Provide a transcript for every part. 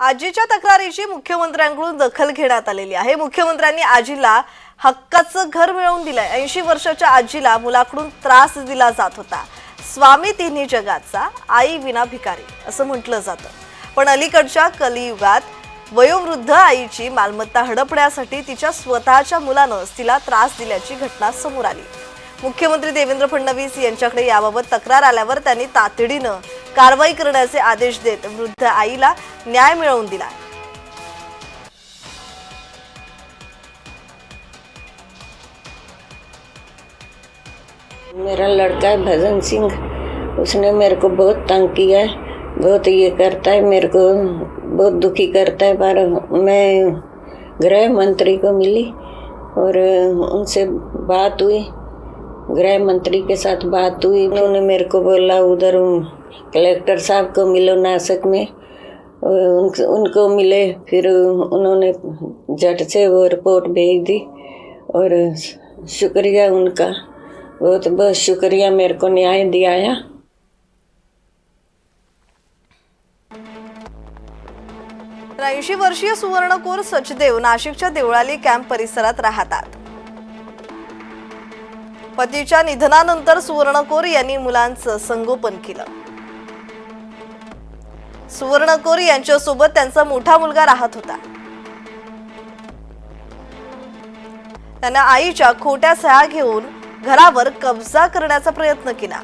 आजीच्या तक्रारीची मुख्यमंत्र्यांकडून दखल घेण्यात आलेली आहे. मुख्यमंत्र्यांनी आजीला हक्काचं घर मिळवून दिलंय. ऐंशी वर्षाच्या आजीला मुलाकडून त्रास दिला जात होता. स्वामी तिन्ही जगाचा आई विना भिकारी असं म्हटलं जातं. पण अलीकडच्या कलियुगात वयोवृद्ध आईची मालमत्ता हडपण्यासाठी तिच्या स्वतःच्या मुलानंच तिला त्रास दिल्याची घटना समोर आली. मुख्यमंत्री देवेंद्र फडणवीस यांच्याकडे याबाबत तक्रार आल्यावर त्यांनी तातडीनं कारवाई करण्याचे आदेश देत वृद्ध आईला न्याय मिळवून दिला मेरा लड़का है, भजन सिंह। उसने मेरे को बहुत तंग किया है, बहुत ये करता है, मेरे को बहुत दुखी करता है, पर मैं गृह मंत्री को मिली और उनसे बात हुई, गृह मंत्री के साथ बात हुई। उन्होंने मेरे को बोला, उधर कलेक्टर साहब को मिलो नासिक में। उन, उनको मिले फिर उन्होंने झट से वो रिपोर्ट भेज दी। और शुक्रिया उनका। बहुत बहुत शुक्रिया मेरे को न्याय दिलाया ऐंशी वर्षीय सुवर्णकोर सचदेव नाशिकच्या देवळाली कॅम्प परिसरात राहतात. पतीच्या निधनानंतर सुवर्णकोर यांनी मुलांचं संगोपन केलं. सुवर्णकोर यांच्यासोबत त्यांचा मोठा मुलगा राहत होता. त्यांना आईच्या खोट्या सह्या घेऊन घरावर कब्जा करण्याचा प्रयत्न केला.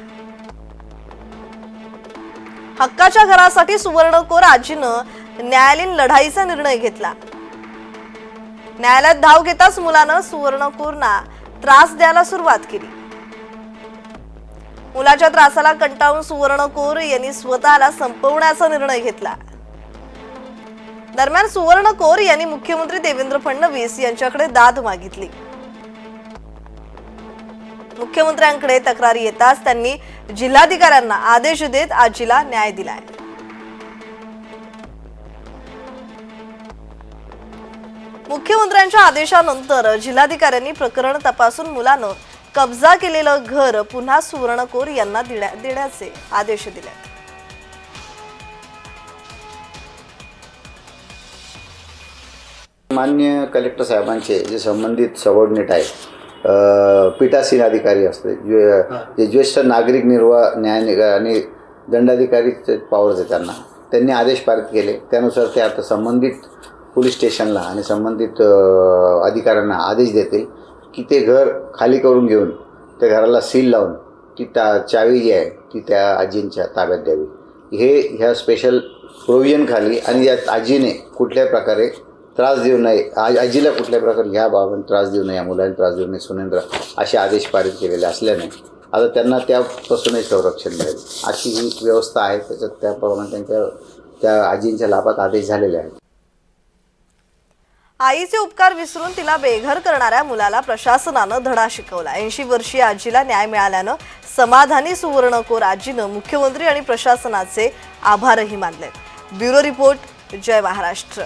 हक्काच्या घरासाठी सुवर्णकोर आजीनं न्यायालयीन लढाईचा निर्णय घेतला. न्यायालयात धाव घेताच मुलानं सुवर्णकोरना त्रास द्यायला सुरुवात केली. मुलाच्या त्रासाला कंटाळून सुवर्ण कोर यांनी स्वतःला संपवण्याचा निर्णय घेतला. दरम्यान सुवर्ण कोर यांनी मुख्यमंत्री देवेंद्र फडणवीस यांच्याकडे दाद मागितली. मुख्यमंत्र्यांकडे तक्रारी येताच त्यांनी जिल्हाधिकाऱ्यांना आदेश देत आजीला न्याय दिलाय. मुख्यमंत्र्यांच्या आदेशानंतर जिल्हाधिकाऱ्यांनी प्रकरण तपासून मुलानं कब्जा केलेलं घर पुन्हा सुवर्णकोर यांना देण्याचे आदेश दिले. मान्य कलेक्टर साहेबांचे जे संबंधित सबऑर्डिनेट आहे पीठासीन अधिकारी असते जे ज्येष्ठ नागरिक निर्वाह न्याय आणि दंडाधिकारीचे पॉवर्स आहे त्यांना त्यांनी आदेश पारित केले. त्यानुसार ते आता संबंधित पोलीस स्टेशनला आणि संबंधित अधिकाऱ्यांना आदेश देतील. की ते घर खाली करून घेऊन त्या घराला सील लावून ती ता चावी जी आहे ती त्या आजींच्या ताब्यात द्यावी. हे ह्या स्पेशल प्रोव्हिजन खाली आणि या आजीने कुठल्या प्रकारे त्रास देऊ नये आज आजीला कुठल्या प्रकारे ह्या बाबांनी त्रास देऊ नये या मुलांनी त्रास देऊ नये सुनेंद्र असे आदेश पारित केलेले असल्याने आता त्यांना त्यापासूनही संरक्षण मिळेल. अशी ही व्यवस्था आहे त्याच्यात त्याप्रमाणे त्यांच्या त्या आजींच्या लाभात आदेश झालेले आहेत. आईचे उपकार विसरून तिला बेघर करणाऱ्या मुलाला प्रशासनानं धडा शिकवला. ऐंशी वर्षीय आजीला न्याय मिळाल्यानं समाधानी सुवर्णकोर आजीनं मुख्यमंत्री आणि प्रशासनाचे आभारही मानले. ब्युरो रिपोर्ट जय महाराष्ट्र.